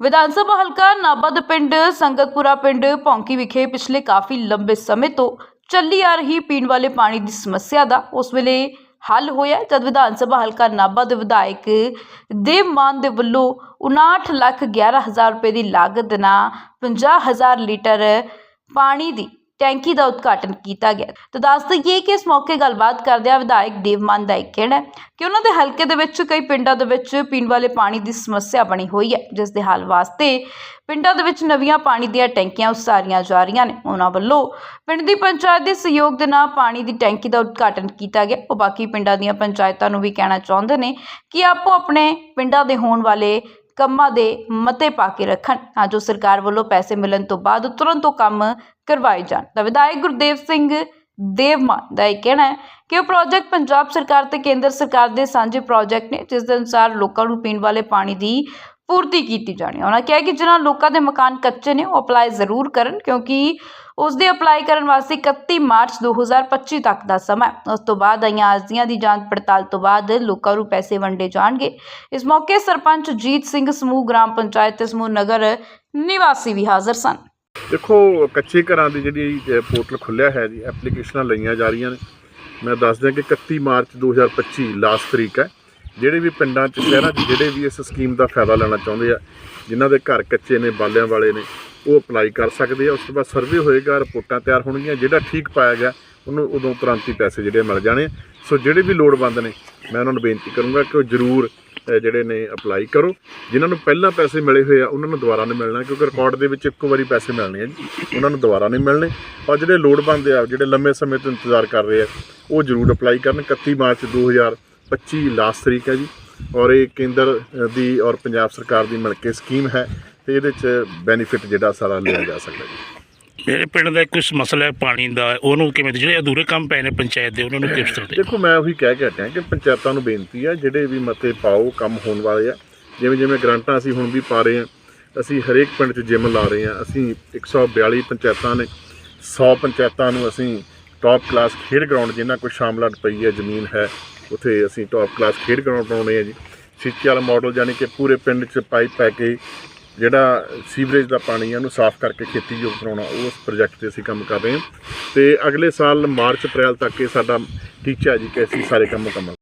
ਵਿਧਾਨ ਸਭਾ ਹਲਕਾ ਨਾਭਾ ਦੇ ਪਿੰਡ, ਸੰਗਤਪੁਰਾ ਪਿੰਡ, ਭੌਂਕੀ ਵਿਖੇ ਪਿਛਲੇ ਕਾਫੀ ਲੰਬੇ ਸਮੇਂ ਤੋਂ ਚੱਲੀ ਆ ਰਹੀ ਪੀਣ ਵਾਲੇ ਪਾਣੀ ਦੀ ਸਮੱਸਿਆ ਦਾ ਉਸ ਵੇਲੇ ਹੱਲ ਹੋਇਆ। ਜਦ ਵਿਧਾਨ ਸਭਾ ਹਲਕਾ ਨਾਭਾ ਦੇ ਵਿਧਾਇਕ ਦੇਵ ਮਾਨ ਦੇ ਵੱਲੋਂ 59 ਲੱਖ 11 ਹਜ਼ਾਰ ਰੁਪਏ ਦੀ ਲਾਗਤ ਨਾਲ 50 ਹਜ਼ਾਰ ਲੀਟਰ ਪਾਣੀ ਦੀ ਟੈਂਕੀ ਦਾ ਉਦਘਾਟਨ ਕੀਤਾ ਗਿਆ। ਤਾਂ ਦੱਸ ਦਈਏ ਕਿ ਇਸ ਮੌਕੇ ਗੱਲਬਾਤ ਕਰਦਿਆਂ ਵਿਧਾਇਕ ਦੇਵਮਾਨ ਦਾ ਇਹ ਕਹਿਣਾ ਕਿ ਉਹਨਾਂ ਦੇ ਹਲਕੇ ਦੇ ਵਿੱਚ ਕਈ ਪਿੰਡਾਂ ਦੇ ਵਿੱਚ ਪੀਣ ਵਾਲੇ ਪਾਣੀ ਦੀ ਸਮੱਸਿਆ ਬਣੀ ਹੋਈ ਹੈ, ਜਿਸ ਦੇ ਹੱਲ ਵਾਸਤੇ ਪਿੰਡਾਂ ਦੇ ਵਿੱਚ ਨਵੀਆਂ ਪਾਣੀ ਦੀਆਂ ਟੈਂਕੀਆਂ ਉਸਾਰੀਆਂ ਜਾ ਰਹੀਆਂ ਨੇ। ਉਹਨਾਂ ਵੱਲੋਂ ਪਿੰਡ ਦੀ ਪੰਚਾਇਤ ਦੇ ਸਹਿਯੋਗ ਦੇ ਨਾਲ ਪਾਣੀ ਦੀ ਟੈਂਕੀ ਦਾ ਉਦਘਾਟਨ ਕੀਤਾ ਗਿਆ। ਉਹ ਬਾਕੀ ਪਿੰਡਾਂ ਦੀਆਂ ਪੰਚਾਇਤਾਂ ਨੂੰ ਵੀ ਕਹਿਣਾ ਚਾਹੁੰਦੇ ਨੇ ਕਿ ਆਪੋ ਆਪਣੇ ਪਿੰਡਾਂ ਦੇ ਹੋਣ ਵਾਲੇ ਕੰਮਾਂ ਦੇ ਮਤੇ ਪਾ ਕੇ ਰੱਖਣ। ਤਾਂ ਜੋ ਸਰਕਾਰ ਵੱਲੋਂ ਪੈਸੇ ਮਿਲਣ ਤੋਂ ਬਾਅਦ ਤੁਰੰਤ ਉਹ ਕੰਮ ਕਰਵਾਏ ਜਾਣ। ਤਾਂ ਵਿਧਾਇਕ ਗੁਰਦੇਵ ਸਿੰਘ ਦੇਵਮਾਨ ਦਾ ਇਹ ਕਹਿਣਾ ਹੈ ਕਿ ਉਹ ਪ੍ਰੋਜੈਕਟ ਪੰਜਾਬ ਸਰਕਾਰ ਤੇ ਕੇਂਦਰ ਸਰਕਾਰ ਦੇ ਸਾਂਝੇ ਪ੍ਰੋਜੈਕਟ ਨੇ, ਜਿਸ ਦੇ ਅਨੁਸਾਰ ਲੋਕਾਂ ਨੂੰ ਪੀਣ ਵਾਲੇ ਪਾਣੀ ਦੀ ਪੂਰਤੀ ਕੀਤੀ ਜਾਣੀ ਉਹਨਾਂ ਕਿਹਾ ਕਿ ਜਿਨ੍ਹਾਂ ਲੋਕਾਂ ਦੇ ਮਕਾਨ ਕੱਚੇ ਨੇ, ਉਹ ਅਪਲਾਈ ਜ਼ਰੂਰ ਕਰਨ ਕਿਉਂਕਿ ਉਸ ਦੇ ਅਪਲਾਈ ਕਰਨ ਵਾਸਤੇ 31 ਮਾਰਚ 2025 ਤੱਕ ਦਾ ਸਮਾਂ ਉਸ ਤੋਂ ਬਾਅਦ ਆਈਆਂ ਅਰਜ਼ੀਆਂ ਦੀ ਜਾਂਚ ਪੜਤਾਲ ਤੋਂ ਬਾਅਦ ਲੋਕਾਂ ਨੂੰ ਪੈਸੇ ਵੰਡੇ ਜਾਣਗੇ। ਇਸ ਮੌਕੇ ਸਰਪੰਚ ਜੀਤ ਸਿੰਘ ਸਮੂਹ, ਗ੍ਰਾਮ ਪੰਚਾਇਤ ਤੇ ਸਮੂਹ ਨਗਰ ਨਿਵਾਸੀ ਵੀ ਹਾਜ਼ਰ ਸਨ। ਦੇਖੋ, ਕੱਚੇ ਘਰਾਂ ਦੀ ਜਿਹੜੀ ਪੋਰਟਲ ਖੁੱਲਿਆ ਹੈ ਜੀ, ਐਪਲੀਕੇਸ਼ਨਾਂ ਲਈਆਂ ਜਾ ਰਹੀਆਂ ਨੇ। ਮੈਂ ਦੱਸ ਦਿਆਂ ਕਿ 31 ਮਾਰਚ 2025 ਲਾਸਟ ਤਰੀਕ ਹੈ। ਜਿਹੜੇ ਵੀ ਪਿੰਡਾਂ 'ਚ, ਸ਼ਹਿਰਾਂ 'ਚ ਜਿਹੜੇ ਵੀ ਇਸ ਸਕੀਮ ਦਾ ਫਾਇਦਾ ਲੈਣਾ ਚਾਹੁੰਦੇ ਆ, ਜਿਨ੍ਹਾਂ ਦੇ ਘਰ ਕੱਚੇ ਨੇ, ਬਾਲਿਆਂ ਵਾਲੇ ਨੇ, ਉਹ ਅਪਲਾਈ ਕਰ ਸਕਦੇ ਆ। ਉਸ ਤੋਂ ਬਾਅਦ ਸਰਵੇ ਹੋਏਗਾ, ਰਿਪੋਰਟਾਂ ਤਿਆਰ ਹੋਣਗੀਆਂ, ਜਿਹੜਾ ਠੀਕ ਪਾਇਆ ਗਿਆ, ਉਹਨੂੰ ਉਦੋਂ ਤੁਰੰਤ ਹੀ ਪੈਸੇ ਜਿਹੜੇ ਮਿਲ ਜਾਣੇ ਸੋ ਜਿਹੜੇ ਵੀ ਲੋੜਵੰਦ ਨੇ, ਮੈਂ ਉਹਨਾਂ ਨੂੰ ਬੇਨਤੀ ਕਰੂੰਗਾ ਕਿ ਉਹ ਜ਼ਰੂਰ ਜਿਹੜੇ ਨੇ ਅਪਲਾਈ ਕਰੋ। ਜਿਨ੍ਹਾਂ ਨੂੰ ਪਹਿਲਾਂ ਪੈਸੇ ਮਿਲੇ ਹੋਏ ਆ, ਉਹਨਾਂ ਨੂੰ ਦੁਬਾਰਾ ਨਹੀਂ ਮਿਲਣਾ, ਕਿਉਂਕਿ ਰਿਕਾਰਡ ਦੇ ਵਿੱਚ ਇੱਕੋ ਵਾਰੀ ਪੈਸੇ ਮਿਲਣੇ ਆ ਜੀ। ਉਹਨਾਂ ਨੂੰ ਦੁਬਾਰਾ ਨਹੀਂ ਮਿਲਣੇ। ਔਰ ਜਿਹੜੇ ਲੋੜਵੰਦ ਆ, ਜਿਹੜੇ ਲੰਮੇ ਸਮੇਂ ਤੋਂ ਇੰਤਜ਼ਾਰ ਕਰ ਰਹੇ ਆ, ਉਹ ਜ਼ਰੂਰ ਅਪਲਾਈ ਕਰਨ। 31 ਮਾਰਚ 2025 ਲਾਸਟ ਤਰੀਕ ਹੈ ਜੀ। ਔਰ ਇਹ ਕੇਂਦਰ ਦੀ ਔਰ ਪੰਜਾਬ ਸਰਕਾਰ ਦੀ ਮਿਲ ਕੇ ਸਕੀਮ ਹੈ ਤੇ ਇਹਦੇ ਚ ਬੈਨੀਫਿਟ ਜਿਹੜਾ ਸਾਰਾ ਲਿਆ ਜਾ ਸਕਦਾ ਜੀ। ਮੇਰੇ ਪਿੰਡ ਦਾ ਕੁਝ ਮਸਲਾ ਹੈ ਪਾਣੀ ਦਾ। ਉਹਨੂੰ ਕਿਵੇਂ ਜਿਹੜੇ ਅਧੂਰੇ ਕੰਮ ਪਏ ਨੇ ਪੰਚਾਇਤ ਦੇ ਉਹਨਾਂ ਨੂੰ ਕਿਸ ਤਰ੍ਹਾਂ ਦੇ ਦੇਖੋ ਮੈਂ ਉਹੀ ਕਹਿ ਕੇ ਹਟਿਆ ਕਿ ਪੰਚਾਇਤਾਂ ਨੂੰ ਬੇਨਤੀ ਹੈ ਜਿਹੜੇ ਵੀ ਮਤੇ ਪਾਓ ਕੰਮ ਹੋਣ ਵਾਲੇ ਆ। ਜਿਵੇਂ ਜਿਵੇਂ ਗ੍ਰਾਂਟਾਂ ਅਸੀਂ ਹੁਣ ਵੀ ਪਾ ਰਹੇ ਹਾਂ ਅਸੀਂ ਹਰੇਕ ਪਿੰਡ 'ਚ ਜਿਮ ਲਾ ਰਹੇ ਹਾਂ ਅਸੀਂ 142 ਪੰਚਾਇਤਾਂ ਨੇ 100 ਪੰਚਾਇਤਾਂ ਨੂੰ ਅਸੀਂ ਟਾਪ ਕਲਾਸ ਖੇਡ ਗਰਾਊਂਡ ਜਿਨ੍ਹਾਂ ਕੋਈ ਸ਼ਾਮਲਾਟ ਪਈ ਹੈ ਜ਼ਮੀਨ ਹੈ ਉੱਥੇ ਅਸੀਂ ਟਾਪ ਕਲਾਸ ਖੇਡ ਗਰਾਊਂਡ ਬਣਾਉਣੇ ਆ ਜੀ। ਸਿੱਚੀ ਵਾਲਾ ਮਾਡਲ ਯਾਨੀ ਕਿ ਪੂਰੇ ਪਿੰਡ 'ਚ ਪਾਈਪ ਪੈ ਕੇ ਜਿਹੜਾ ਸੀਵਰੇਜ ਦਾ ਪਾਣੀ ਹੈ ਉਹਨੂੰ ਸਾਫ਼ ਕਰਕੇ ਖੇਤੀਯੋਗ ਬਣਾਉਣਾ, ਉਸ ਪ੍ਰੋਜੈਕਟ ਤੇ ਅਸੀਂ ਕੰਮ ਕਰ ਰਹੇ ਹਾਂ। ਤੇ ਅਗਲੇ ਸਾਲ ਮਾਰਚ ਅਪ੍ਰੈਲ ਤੱਕ ਇਹ ਸਾਡਾ ਟੀਚਾ ਜੀ, ਕਿ ਅਸੀਂ ਸਾਰੇ ਕੰਮ ਮੁਕੰਮਲ